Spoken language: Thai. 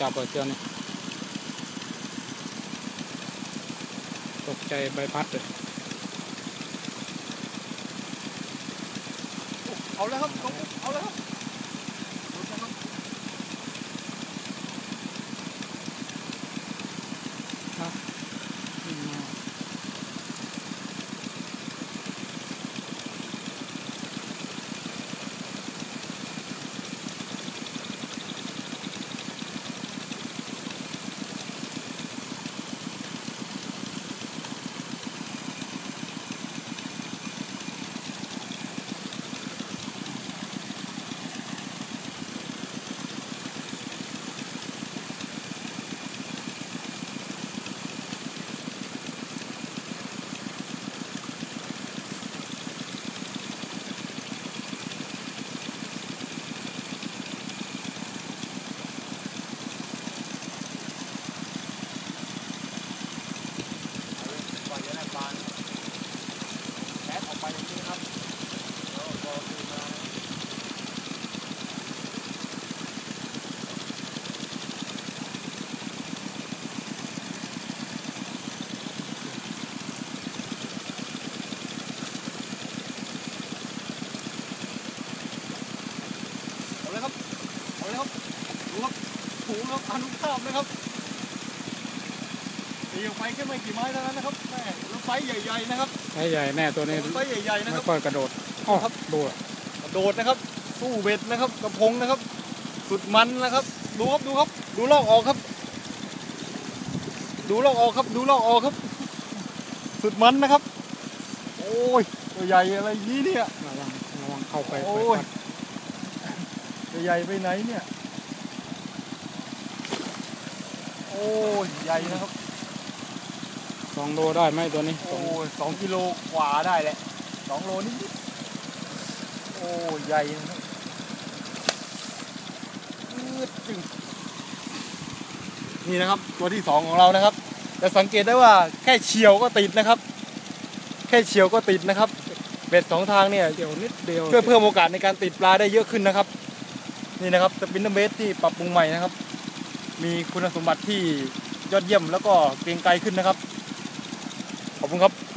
จับเจ้านี่ตกใจใบพัดเลยเอาแล้วครับเอาแล้วครับ อืม ปล่อยได้ปลาแคสออกไปอย่างนี้ครับแล้วพอคืนมา เอาเลยครับ เอาเลยครับ ดูครับถู ครับอนุภาพนะครับตีออกไปแค่ไม่กี่ไม้เท่านั้นนะครับแม่แล้วไซส์ใหญ่ๆนะครับไซส์ใหญ่แน่ตัวนี้ไซส์ใหญ่ๆนะคไม่รับค่อยกระโดดอ๋อครับดูอะกระโดดนะครับ สู้เบ็ดนะครับกระพงนะครับ สุดมันนะครับ ดูครับดูครับ ดูลอกออกครับ ดูลอกออกครับ ดูลอกออกครับ สุดมันนะครับ โอ้ยตัวใหญ่อะไรอย่างนี้เนี่ยระวังระวังเข้าไปโอ้ใบยพัดตัวใหญ่ไปไหนเนี่ย โอ้ ยใหญ่นะครับสองโลได้ไหมตัวนี้โอ้ยสองกิโลกว่าได้แหละสองโลนิดๆโอ้ยใหญ่นะครับอืดจึงนี่นะครับตัวที่สองของเรานะครับจะสังเกตได้ว่าแค่เฉียวก็ติดนะครับ แค่เฉียวก็ติดนะครับเบ็ดสองทางเนี่ยเดียวนิดเดียวเพื่อเพิ่มโอกาสในการติดปลาได้เยอะขึ้นนะครับ นี่นะครับสปินเนอร์เบสที่ปรับปรุงใหม่นะครับ มีคุณสมบัติที่ ยอดเยี่ยมแล้วก็เกรียงไกลขึ้นนะครับ ขอบคุณครับ